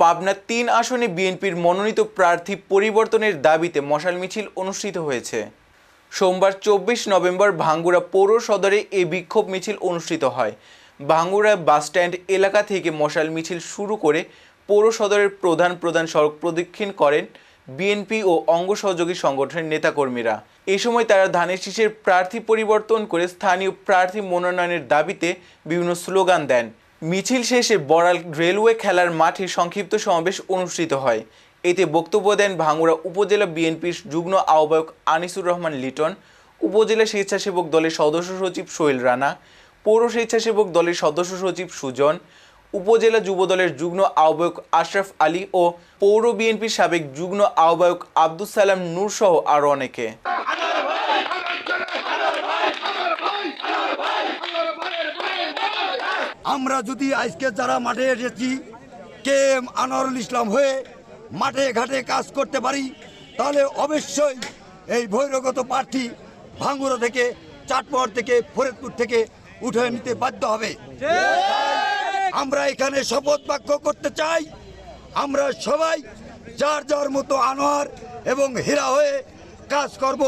পাবনা তিন আসনে বিএনপির মনোনীত প্রার্থী পরিবর্তনের দাবিতে মশাল মিছিল অনুষ্ঠিত হয়েছে। সোমবার চব্বিশ নভেম্বর ভাঙ্গুড়া পৌর সদরে এই বিক্ষোভ মিছিল অনুষ্ঠিত হয়। ভাঙ্গুড়া বাসস্ট্যান্ড এলাকা থেকে মশাল মিছিল শুরু করে পৌর সদরের প্রধান প্রধান সড়ক প্রদক্ষিণ করেন বিএনপি ও অঙ্গ সহযোগী সংগঠনের নেতাকর্মীরা। এ সময় তারা ধানের শীষের প্রার্থী পরিবর্তন করে স্থানীয় প্রার্থী মনোনয়নের দাবিতে বিভিন্ন স্লোগান দেন। মিছিল শেষে বড়াল রেলওয়ে খেলার মাঠে সংক্ষিপ্ত সমাবেশ অনুষ্ঠিত হয়। এতে বক্তব্য দেন ভাঙ্গুড়া উপজেলা বিএনপির যুগ্ম আহ্বায়ক আনিসুর রহমান লিটন, উপজেলা স্বেচ্ছাসেবক দলের সদস্য সচিব সোহেল রানা, পৌর স্বেচ্ছাসেবক দলের সদস্য সচিব সুজন, উপজেলা যুব দলের যুগ্ম আহ্বায়ক আশরাফ আলী ও পৌর বিএনপির সাবেক যুগ্ম আহ্বায়ক আব্দুল সালাম নূর সহ আরও অনেকে। আমরা যদি আজকে যারা মাঠে এসেছি কে এম আনোয়ারুল ইসলাম হয়ে মাঠে ঘাটে কাজ করতে পারি, তাহলে অবশ্যই এই বহিরাগত প্রার্থী ভাঙ্গুরা থেকে চাটমোহর থেকে, ফরিদপুর থেকে উঠে নিতে বাধ্য হবে। আমরা এখানে শপথ বাক্য করতে চাই। আমরা সবাই যার যার মতো আনোয়ার এবং হীরা হয়ে কাজ করব।